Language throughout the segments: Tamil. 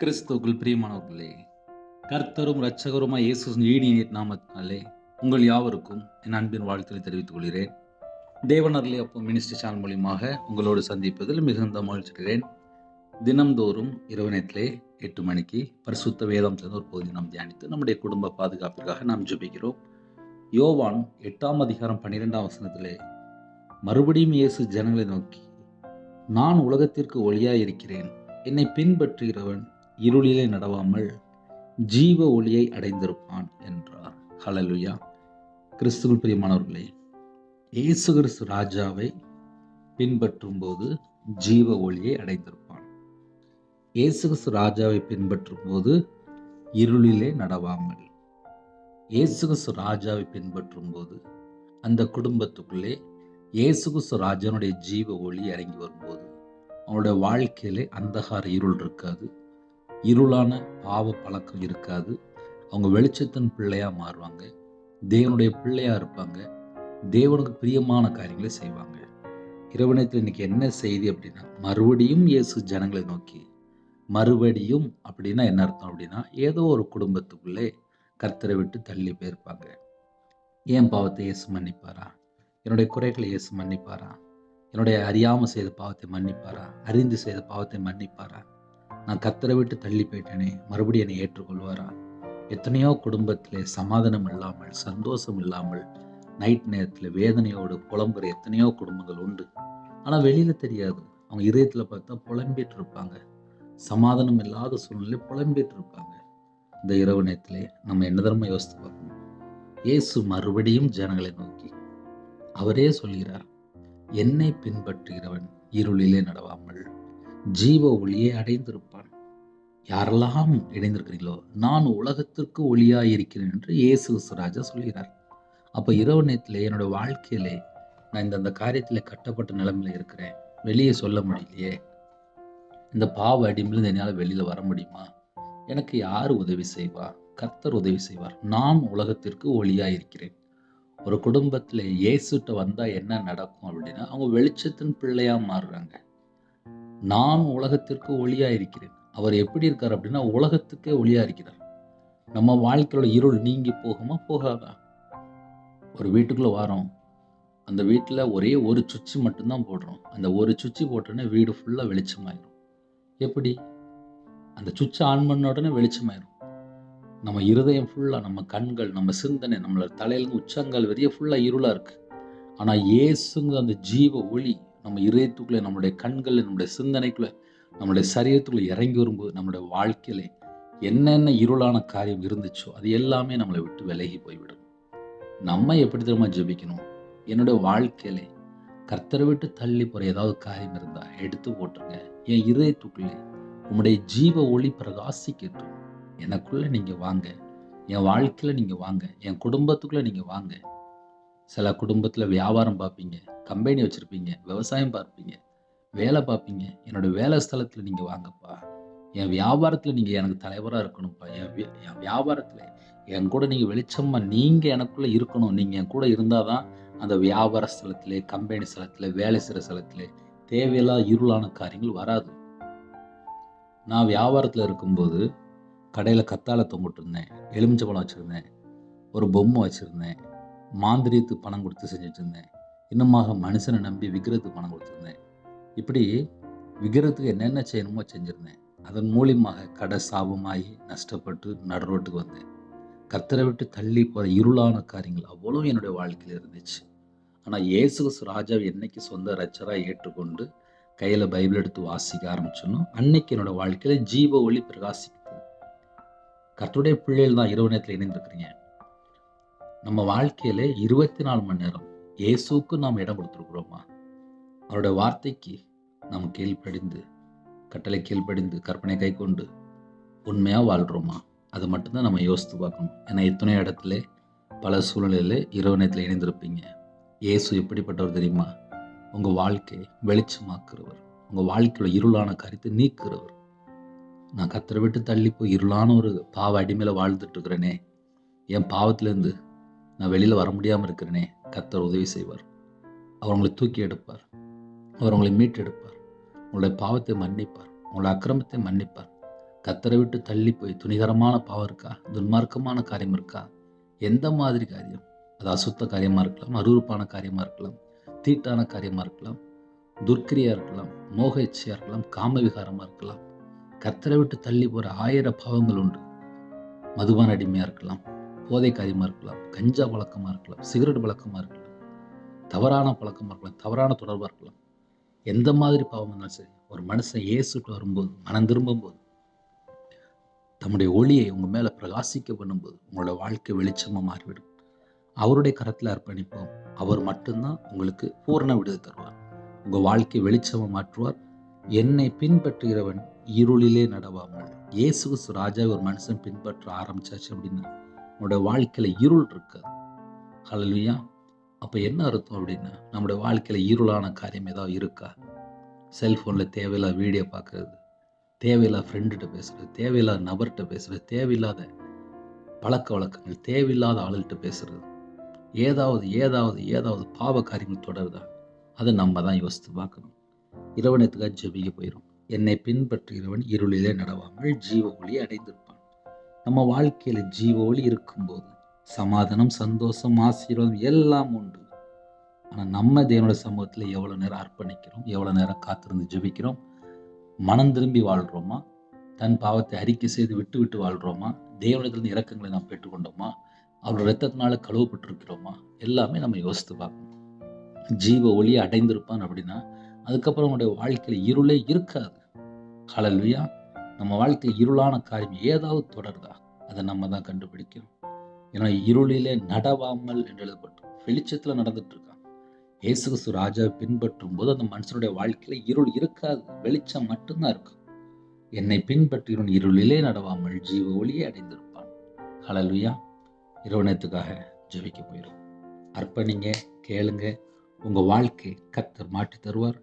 கிறிஸ்துக்குள் பிரியமானவர்களே கர்த்தரும் இரட்சகருமாய் இயேசு ஈடிய நாமத்தினாலே உங்கள் யாவருக்கும் என் அன்பின் வாழ்த்துக்களை தெரிவித்துக் கொள்கிறேன். தேவனர்லே அப்போ மினிஸ்டர் சேனல் மூலியமாக உங்களோடு சந்திப்பதில் மிகுந்த மகிழ்ச்சிக்கிறேன் தினம்தோறும் இரவு நேரத்திலே எட்டு மணிக்கு பரிசுத்த வேதம் சேர்ந்த ஒரு பகுதி நாம் தியானித்து நம்முடைய குடும்ப பாதுகாப்பிற்காக நாம் ஜெபிக்கிறோம். யோவான் எட்டாம் அதிகாரம் பன்னிரெண்டாம் வசனத்திலே மறுபடியும் இயேசு ஜனங்களை நோக்கி நான் உலகத்திற்கு ஒளியாய் இருக்கிறேன் என்னை பின்பற்றுகிறவன் இருளிலே நடவாமல் ஜீவ ஒளியை அடைந்திருப்பான் என்றார். ஹலலுயா கிறிஸ்துவல் பிரியமானவர்களே இயேசு கிறிஸ்து ராஜாவை பின்பற்றும் போது ஜீவ ஒளியை அடைந்திருப்பான். இயேசு கிறிஸ்து ராஜாவை பின்பற்றும் போது இருளிலே நடவாமல் இயேசு கிறிஸ்து ராஜாவை பின்பற்றும் போது அந்த குடும்பத்துக்குள்ளே இயேசு கிறிஸ்து ராஜானுடைய ஜீவ ஒளி இறங்கி வரும்போது அவனுடைய வாழ்க்கையிலே அந்தகார இருள் இருக்காது. இருளான பாவ பழக்கம் இருக்காது. அவங்க வெளிச்சத்தின் பிள்ளையாக மாறுவாங்க. தேவனுடைய பிள்ளையாக இருப்பாங்க. தேவனுக்கு பிரியமான காரியங்களை செய்வாங்க. இரவணத்தில் இன்னைக்கு என்ன செய்தி அப்படின்னா மறுபடியும் இயேசு ஜனங்களை நோக்கி மறுபடியும் அப்படின்னா என்ன அர்த்தம் அப்படின்னா ஏதோ ஒரு குடும்பத்துக்குள்ளே கர்த்தரை விட்டு தள்ளி போயிருப்பாங்க. ஏன் பாவத்தை இயேசு மன்னிப்பாரா? என்னுடைய குறைகளை இயேசு மன்னிப்பாரா? என்னுடைய அறியாமல் செய்த பாவத்தை மன்னிப்பாரா? அறிந்து செய்த பாவத்தை மன்னிப்பாரா? நான் கத்தரை விட்டு தள்ளி போயிட்டேனே மறுபடியும் என்னை ஏற்றுக்கொள்வாரா? எத்தனையோ குடும்பத்திலே சமாதானம் இல்லாமல் சந்தோஷம் இல்லாமல் நைட் நேரத்தில் வேதனையோடு புலம்புற எத்தனையோ குடும்பங்கள் உண்டு. ஆனால் வெளியில் தெரியாது. அவங்க இதயத்தில் பார்த்தா புலம்பிட்டு இருப்பாங்க சமாதானம் இல்லாத சூழ்நிலை புலம்பிட்டு இருப்பாங்க இந்த இரவு நேரத்திலே நம்ம என்ன தரமா யோசித்து பார்க்கணும்? இயேசு மறுபடியும் ஜனங்களை நோக்கி அவரே சொல்கிறார் என்னை பின்பற்றுகிறவன் இருளிலே நடவாமல் ஜீவ ஒளியை அடைந்திருப்பான். யாரெல்லாம் இணைந்திருக்கிறீங்களோ நான் உலகத்திற்கு ஒளியாக இருக்கிறேன் என்று இயேசு ராஜா சொல்கிறார். அப்போ இரவு நேரத்தில் என்னோடய வாழ்க்கையிலே நான் இந்த அந்த காரியத்தில் கட்டப்பட்ட நிலமையில் இருக்கிறேன். வெளியே சொல்ல முடியலையே. இந்த பாவ அடிமையிலிருந்து என்னால் வெளியில் வர முடியுமா? எனக்கு யார் உதவி செய்வா? கர்த்தர் உதவி செய்வார். நான் உலகத்திற்கு ஒளியாக இருக்கிறேன் ஒரு குடும்பத்தில் இயேசுகிட்ட வந்தால் என்ன நடக்கும் அப்படின்னா அவங்க வெளிச்சத்தின் பிள்ளையாக மாறுறாங்க. நான் உலகத்திற்கு ஒளியாக இருக்கிறேன் அவர் எப்படி இருக்கார் அப்படின்னா உலகத்துக்கே ஒளியாக இருக்கிறார். நம்ம வாழ்க்கையோட இருள் நீங்கி போகுமா போகாதா? ஒரு வீட்டுக்குள்ளே வரோம். அந்த வீட்டில் ஒரே ஒரு சுவிட்சு மட்டும்தான் போடுறோம். அந்த ஒரு சுவிட்சு போட்டோன்னே வீடு ஃபுல்லாக வெளிச்சமாயிரும். எப்படி? அந்த சுவிட்சை ஆன் பண்ண உடனே வெளிச்சமாயிரும். நம்ம இருதயம் ஃபுல்லாக நம்ம கண்கள் நம்ம சிந்தனை நம்மளோட தலையிலேருந்து உச்சங்கால் வெறிய ஃபுல்லாக இருளாக இருக்குது ஆனால் ஏசுங்கிற அந்த ஜீவ ஒளி நம்ம இதயத்துக்குள்ளே நம்மளுடைய கண்கள் நம்முடைய சிந்தனைக்குள்ளே நம்மளுடைய சரீரத்துக்குள்ளே இறங்கி வரும்போது நம்மளுடைய வாழ்க்கையில என்னென்ன இருளான காரியம் இருந்துச்சோ அது எல்லாமே நம்மளை விட்டு விலகி போய்விடும். நம்ம எப்படி தெரியுமா ஜெபிக்கணும்? என்னுடைய வாழ்க்கையில கர்த்தரை விட்டு தள்ளி போகிற ஏதாவது காரியம் இருந்தால் எடுத்து போட்டுருங்க. என் இதயத்துக்குள்ளே உங்களுடைய ஜீவ ஒளி பிரகாசிக்கட்டும். எனக்குள்ளே நீங்கள் வாங்க. என் வாழ்க்கையில் நீங்கள் வாங்க. என் குடும்பத்துக்குள்ளே நீங்கள் வாங்க. சில குடும்பத்தில் வியாபாரம் பார்ப்பீங்க. கம்பெனி வச்சுருப்பீங்க. விவசாயம் பார்ப்பீங்க. வேலை பார்ப்பீங்க. என்னோடய வேலை ஸ்தலத்தில் நீங்கள் வாங்கப்பா. என் வியாபாரத்தில் நீங்கள் எனக்கு தலைவராக இருக்கணும்ப்பா. என் என் வியாபாரத்தில் என் கூட நீங்கள் வெளிச்சமாக நீங்கள் எனக்குள்ளே இருக்கணும். நீங்கள் என் கூட இருந்தால் தான் அந்த வியாபார ஸ்தலத்திலே கம்பெனி ஸ்தலத்தில் வேலை செய்கிற ஸ்தலத்தில் தேவையில்லாத இருளான காரியங்கள் வராது. நான் வியாபாரத்தில் இருக்கும்போது கடையில் கத்தாழை தொங்கிட்டு இருந்தேன். எலுமிச்சை வச்சுருந்தேன். ஒரு பொம்மை வச்சுருந்தேன். மாந்திரியத்துக்கு பணம் கொடுத்து செஞ்சுட்டு இருந்தேன். இன்னமாக மனுஷனை நம்பி விக்கிரத்துக்கு பணம் கொடுத்துருந்தேன் இப்படி விக்கிரத்துக்கு என்னென்ன செய்யணுமோ செஞ்சுருந்தேன். அதன் மூலியமாக கடை சாபமாகி நஷ்டப்பட்டு நடுரோட்டுக்கு வந்தேன். கர்த்தரை விட்டு தள்ளி போகிற இருளான காரியங்கள் அவ்வளோ என்னுடைய வாழ்க்கையில் இருந்துச்சு. ஆனால் இயேசு ராஜாவை என்னைக்கு சொந்த ரச்சராக ஏற்றுக்கொண்டு கையில் பைபிள் எடுத்து வாசிக்க ஆரம்பிச்சோன்னோ அன்னைக்கு என்னோட வாழ்க்கையில் ஜீவ ஒளி பிரகாசிக்குது. கர்த்தருடைய பிள்ளைகள் தான் இரவு நேரத்தில் இணைந்திருக்கிறீங்க. நம்ம வாழ்க்கையில் இருபத்தி நாலு மணி நேரம் இயேசுக்கு நாம் இடம் கொடுத்துருக்குறோமா? அவருடைய வார்த்தைக்கு நாம் கீழ்ப்படிந்து கட்டளை கீழ்ப்படிந்து கற்பனை கை கொண்டு உண்மையாக வாழ்கிறோமா அதை மட்டும்தான் நம்ம யோசித்து பார்க்கணும். ஏன்னா இத்தனை இடத்துல பல சூழ்நிலையில் இரவு நேரத்தில் இணைந்திருப்பீங்க. இயேசு எப்படிப்பட்டவர் தெரியுமா? உங்கள் வாழ்க்கையை வெளிச்சமாக்குறவர் உங்கள் வாழ்க்கையோட இருளான கருத்தை நீக்குறவர் நான் கத்தரை விட்டு தள்ளி போய் இருளான ஒரு பாவ அடிமையில் வாழ்ந்துட்டு இருக்கிறேனே என் பாவத்திலேருந்து நான் வெளியில் வர முடியாமல் இருக்கிறேனே. கத்தர் உதவி செய்வார். அவர் உங்களை தூக்கி எடுப்பார். அவர் உங்களை மீட்டெடுப்பார். உங்களுடைய பாவத்தை மன்னிப்பார். உங்களோட அக்கிரமத்தை மன்னிப்பார். கத்தரை விட்டு தள்ளி போய் துணிகரமான பாவம் இருக்கா? துன்மார்க்கமான காரியம் இருக்கா? எந்த மாதிரி காரியம்? அது அசுத்த காரியமாக இருக்கலாம் அருவருப்பான காரியமாக இருக்கலாம் தீட்டான காரியமாக இருக்கலாம் துர்க்கிரியாக இருக்கலாம் மோக இச்சையாக இருக்கலாம் காமவிகாரமாக இருக்கலாம். கத்தரை விட்டு தள்ளி போகிற ஆயிரம் பாவங்கள் உண்டு. மதுபான அடிமையாக இருக்கலாம் போதை காரியமாக இருக்கலாம் கஞ்சா பழக்கமாக இருக்கலாம் சிகரெட் பழக்கமாக இருக்கலாம் தவறான பழக்கமாக இருக்கலாம் தவறான தொடர்பாக இருக்கலாம். எந்த மாதிரி பாவம் இருந்தாலும் சரி ஒரு மனுஷன் இயேசுட்டு வரும்போது மனம் திரும்பும்போது தம்முடைய ஒளியை உங்கள் மேலே பிரகாசிக்க பண்ணும்போது உங்களோட வாழ்க்கை வெளிச்சமாக மாறிவிடும். அவருடைய கரத்தில் அர்ப்பணிப்போம். அவர் மட்டும்தான் உங்களுக்கு பூரண விடுதலை தருவார். உங்கள் வாழ்க்கை வெளிச்சமாக மாற்றுவார். என்னை பின்பற்றுகிறவன் இருளிலே நடவாமல் இயேசு கிறிஸ்து ராஜா ஒரு மனுஷன் பின்பற்ற ஆரம்பிச்சாச்சு அப்படின்னா உங்களோட வாழ்க்கையில் இருள் இருக்காது. ஹalleluya அப்போ என்ன அர்த்தம் அப்படின்னா நம்முடைய வாழ்க்கையில் இருளான காரியம் ஏதாவது இருக்கா? செல்ஃபோனில் தேவையில்லா வீடியோ பார்க்கறது தேவையில்லா ஃப்ரெண்டுகிட்ட பேசுகிறது தேவையில்லாத நபர்கிட்ட பேசுகிறது தேவையில்லாத பழக்க வழக்கங்கள் தேவையில்லாத ஆளுகிட்ட பேசுகிறது ஏதாவது ஏதாவது ஏதாவது பாவ காரியங்கள் தொடருதா? அதை நம்ம தான் யோசித்து பார்க்கணும். இரவனத்துக்காக ஜெபிக்க போயிடும் என்னை பின்பற்றுகிறவன் இருளிலே நடவாமல் ஜீவ ஒளி அடைந்திருப்பான். நம்ம வாழ்க்கையில் ஜீவ ஒளி இருக்கும்போது சமாதானம் சந்தோஷம் ஆசீர்வாதம் எல்லாம் உண்டு. ஆனால் நம்ம தேவனோட சமூகத்தில் எவ்வளோ நேரம் அர்ப்பணிக்கிறோம் எவ்வளோ நேரம் காத்திருந்து ஜெபிக்கிறோம் மனம் திரும்பி வாழ்கிறோமா தன் பாவத்தை அறிக்கை செய்து விட்டு விட்டு வாழ்கிறோமா தேவனிடத்திலிருந்து இறக்கங்களை நாம் பெற்றுக்கொண்டோமா அவர் ரத்தத்தினால கழுவப்பட்டிருக்கிறோமா எல்லாமே நம்ம யோசித்து பார்க்கணும். ஜீவ ஒளியை அடைந்திருப்பான் அப்படின்னா அதுக்கப்புறம் நம்முடைய வாழ்க்கையில் இருளே இருக்காது. கலல்வியா நம்ம வாழ்க்கையில் இருளான காரியம் ஏதாவது தொடருதா அதை நம்ம தான் கண்டுபிடிக்கணும். ஏன்னா இருளிலே நடவாமல் என்று எழுதப்பட்டு வெளிச்சத்தில் நடந்துட்டு இருக்கான் இயேசு கிறிஸ்து ராஜாவை பின்பற்றும் போது அந்த மனுஷனுடைய வாழ்க்கையில இருள் இருக்காது. வெளிச்சம் மட்டும்தான் இருக்கும். என்னை பின்பற்றியவன் இருளிலே நடவாமல் ஜீவ ஒளியை அடைந்திருப்பான். ஹalleluya. இரவணத்துக்காக ஜெபிக்க போயிடும் அர்ப்பணிங்க கேளுங்க. உங்க வாழ்க்கை கத்தர் மாற்றி தருவார்.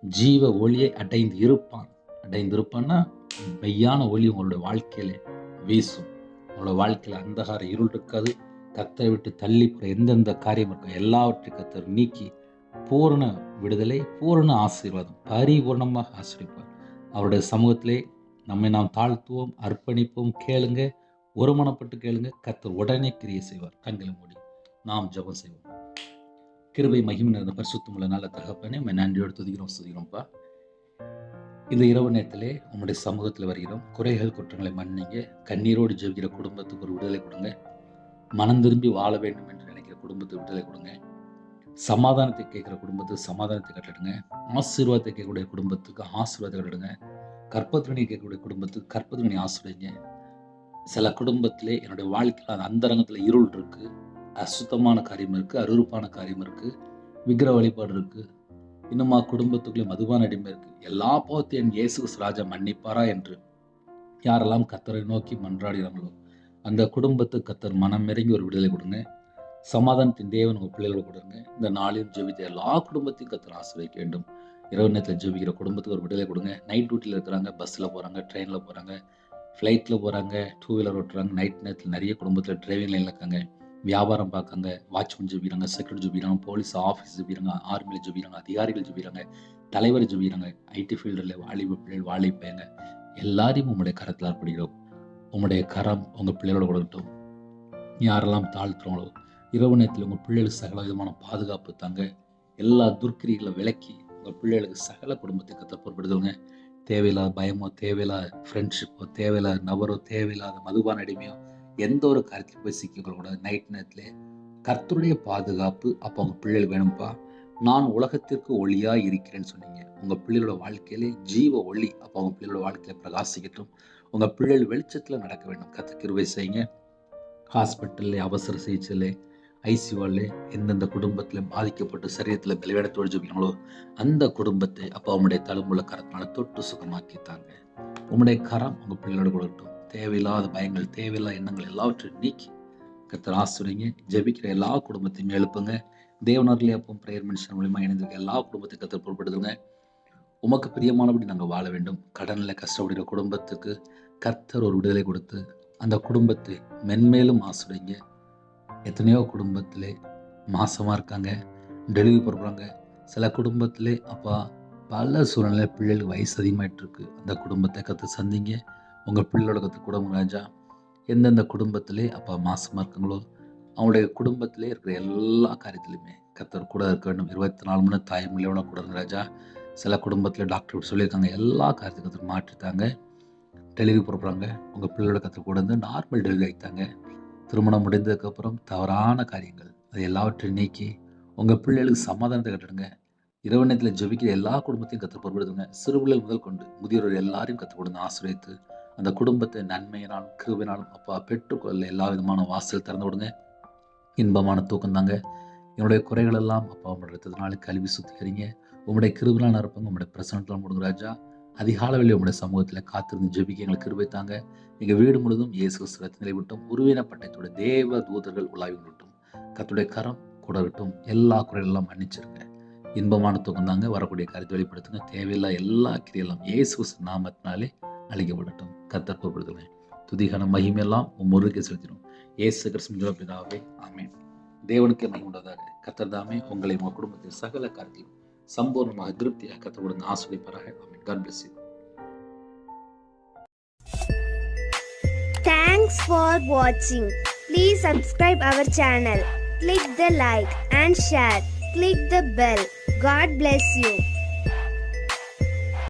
ஜீவ ஒளியை அடைந்து இருப்பான். அடைந்து இருப்பான்னா மெய்யான ஒளி உங்களுடைய வாழ்க்கையில வீசும். உங்களோட வாழ்க்கையில அந்தகார இருள் இருக்காது. கத்தரை விட்டு தள்ளி போகிற எந்தெந்த காரியம் இருக்கோ எல்லாவற்றையும் கத்தர் நீக்கி பூரண விடுதலை பூரண ஆசீர்வாதம் பரிபூர்ணமாக ஆசிரிப்பார் அவருடைய சமூகத்திலே நம்மை நாம் தாழ்த்துவோம் அர்ப்பணிப்போம் கேளுங்க ஒருமனப்பட்டு கேளுங்க. கத்தர் உடனே கிரியை செய்வார். கண்களை மூடி நாம் ஜெபம் செய்வோம். கிருபை மகிமை நிறைந்த பரிசுத்தமுள்ள நல்ல தகப்பனே நன்றியோடு துதிக்கிறோம் சுதிக்கிறோம்ப்பா இந்த இரவு நேரத்திலே உங்களுடைய சமூகத்தில் வருகிறோம். குறைகள் குற்றங்களை மன்னிங்க. கண்ணீரோடு ஜெபிக்கிற குடும்பத்துக்கு ஒரு விடுதலை கொடுங்க. மனம் திரும்பி வாழ வேண்டும் என்று நினைக்கிற குடும்பத்துக்கு விடுதலை கொடுங்க. சமாதானத்தை கேட்குற குடும்பத்துக்கு சமாதானத்தை கட்டிடுங்க. ஆசீர்வாதத்தை கேட்கக்கூடிய குடும்பத்துக்கு ஆசீர்வாதத்தை கட்டிடுங்க. கற்பத்திரணி கேட்கக்கூடிய குடும்பத்துக்கு கற்பத்திரணி ஆசிரியங்க சில குடும்பத்திலே என்னுடைய வாழ்க்கையில் அந்த அந்தரங்கத்தில் இருள் இருக்குது அசுத்தமான காரியம் இருக்குது அருவறுப்பான காரியம் இருக்குது விக்கிர வழிபாடு இருக்குது இன்னுமா குடும்பத்துக்குள்ளே மதுபான அடிமை இருக்கு. எல்லா பாவத்தையும் என் இயேசு ராஜா மன்னிப்பாரா என்று யாரெல்லாம் கத்தரை நோக்கி மன்றாடுகிறாங்களோ அந்த குடும்பத்துக்கு கத்தர் மனம் இறங்கி ஒரு விடுதலை கொடுங்க. சமாதானத்தின் தேவன் உங்கள் பிள்ளைகளோட கொடுங்க. இந்த நாளில் ஜெபித்த எல்லா குடும்பத்தையும் கத்தர் ஆசிரியக்க வேண்டும். இரவு நேரத்தில் ஜெபிக்கிற குடும்பத்துக்கு ஒரு விடுதலை கொடுங்க. நைட் டியூட்டியில் இருக்கிறாங்க பஸ்ஸில் போகிறாங்க ட்ரெயினில் போகிறாங்க ஃப்ளைட்டில் போகிறாங்க டூ வீலர் ஓட்டுறாங்க. நைட் நேரத்தில் நிறைய குடும்பத்தில் டிரைவிங் லைனில் இருக்காங்க. வியாபாரம் பார்க்காங்க வாட்ச்மேன் ஜெபிக்கிறாங்க செக்ரட்டரி ஜெபிக்கிறாங்க போலீஸ் ஆஃபீஸ் ஜெபிக்கிறாங்க ஆர்மியில் ஜெபிக்கிறாங்க அதிகாரிகள் ஜெபிக்கிறாங்க தலைவர் ஜெபிக்கிறாங்க ஐடி ஃபீல்டில் வாலிப பிள்ளைகள் வாலிப்பைங்க எல்லாரையும் உங்களுடைய கரத்தில் அர்ப்பணிக்கிறோம். உங்களுடைய கரம் உங்கள் பிள்ளைகளோட கொடுக்கட்டும். யாரெல்லாம் தாழ்த்துறோங்களோ இரவு நேரத்தில் உங்கள் பிள்ளைகளுக்கு சகல விதமான பாதுகாப்பு தாங்க. எல்லா துர்க்கிரிகளை விலக்கி உங்கள் பிள்ளைகளுக்கு சகல குடும்பத்துக்கு கத்த தேவையில்லாத பயமோ தேவையில்லாத ஃப்ரெண்ட்ஷிப்போ தேவையில்லாத நபரோ தேவையில்லாத மதுபான அடிமையோ எந்த ஒரு காரியத்தில் போய் சிக்கிக்கொள்ளக்கூடாது நைட் நேரத்தில் கர்த்தருடைய பாதுகாப்பு அப்போ உங்கள் பிள்ளைகள் வேணும்ப்பா நான் உலகத்திற்கு ஒளியாக இருக்கிறேன்னு சொன்னீங்க. உங்கள் பிள்ளைகளோட வாழ்க்கையிலே ஜீவ ஒளி அப்போ உங்கள் பிள்ளைகளோட வாழ்க்கையில் பிரகாசிக்கட்டும். உங்கள் பிள்ளைகள் வெளிச்சத்தில் நடக்க வேண்டும். கத்த கிருவை செய்யுங்க. ஹாஸ்பிட்டலில் அவசர சிகிச்சையில் ஐசியூவில் எந்தெந்த குடும்பத்தில் பாதிக்கப்பட்டு சரீரத்தில் பலவீனத்தோடு ஜெபிக்கங்களோ அந்த குடும்பத்தை அப்போ அவங்களுடைய தழும்புள்ள கரத்தினால தொட்டு சுகமாக்கித்தாங்க உங்களுடைய கரம் உங்கள் பிள்ளைகளோட கொடுக்கட்டும். தேவையில்லாத பயங்கள் தேவையில்லாத எண்ணங்கள் எல்லாவற்றையும் நீக்கி கத்தர் ஆசிரியங்க ஜெபிக்கிற எல்லா குடும்பத்தையும் எழுப்புங்க. தேவனர்லேயே அப்போ பிரேயர் மனுஷன் மூலியமாக இணைந்திருக்க எல்லா குடும்பத்தையும் கத்தர் பொருட்படுத்துங்க. உமக்கு பிரியமானபடி நாங்கள் வாழ வேண்டும். கடனில் கஷ்டப்படுகிற குடும்பத்துக்கு கர்த்தர் ஒரு விடுதலை கொடுத்து அந்த குடும்பத்தை மென்மேலும் ஆசிரியங்க எத்தனையோ குடும்பத்தில் மாசமாக இருக்காங்க டெலிவரி போடுறாங்க சில குடும்பத்திலே அப்பா பல சூழ்நிலை பிள்ளைகளுக்கு வயசு அதிகமாகிட்டு இருக்கு அந்த குடும்பத்தை கற்று சந்திங்க. உங்கள் பிள்ளையோட கற்று ராஜா எந்தெந்த குடும்பத்திலே அப்பா மாசமாக இருக்குங்களோ அவங்களுடைய குடும்பத்திலே இருக்கிற எல்லா காரியத்திலையுமே கத்தர் கூட இருக்க வேண்டும். இருபத்தி நாலு மணி தாய்மொழியோட கூட இருங்க ராஜா சில குடும்பத்தில் டாக்டர் சொல்லியிருக்காங்க. எல்லா காரியத்தையும் கத்தர் மாற்றிட்டாங்க. டெலிவரி போடுறாங்க உங்கள் பிள்ளையோட கத்தர் கூட இருந்து நார்மல் டெலிவரி ஆகிட்டாங்க திருமணம் முடிந்ததுக்கப்புறம் தவறான காரியங்கள் அது எல்லாவற்றையும் நீக்கி உங்கள் பிள்ளைகளுக்கு சமாதானத்தை கட்டுடுங்க இரவு நேரத்தில் ஜபிக்கிற எல்லா குடும்பத்தையும் கற்று பொருட்படுத்துங்க சிறுபிள்ளைகள் முதல் கொண்டு முதியோர் எல்லாரையும் கற்றுக் கொடுங்க ஆசிரியத்து அந்த குடும்பத்தை நன்மையினாலும் கிருவினாலும் அப்பா பெற்றுக்கொள்ள எல்லா விதமான வாசல் திறந்து விடுங்க. இன்பமான தூக்கம் தாங்க. என்னுடைய குறைகள் எல்லாம் அப்பா உங்களுடைய ரத்தத்தினால கல்வி சுத்திக்கிறீங்க உங்களுடைய கிருபினால் நிரப்புங்க. உங்களுடைய பிரசனத்தில் முடுங்க ராஜா. அதிகாலவில் உங்களுடைய சமூகத்தில் காத்திருந்து ஜெபிக்க எங்களுக்கு கிருபை தாங்க. எங்கள் வீடு முழுதும் இயேசு ரத்தினை விட்டும் உருவின தேவ தூதர்கள் உலாவி விட்டும் கத்துடைய கரம் கூட விட்டும் எல்லா குறைகளெல்லாம் மன்னிச்சிருங்க. இன்பமான தூக்கம் தாங்க. வரக்கூடிய கருத்து வெளிப்படுத்துங்க. தேவையில்லா எல்லா கிரியெல்லாம் இயேசு நாமத்தினாலே அழிக்கப்படட்டும் கத்தர் பொருட்படுத்துங்க துதிகான மகிமையெல்லாம் உம் முருகை செலுத்திடும் ஏசு கிறிஸ்து பிதாவே ஆமேன் தேவனுக்கு மகிமை உண்டதாக கத்தர் தாமே உங்களை உங்கள் குடும்பத்தில் சகல காரியத்திலும் சம்பூர்ணமாக திருப்தியாக கத்தருடன் ஆசிரியப்பராக ஆமேன் God bless you Thanks for watching. Please subscribe our channel. Click the like and share. Click the bell. God bless you.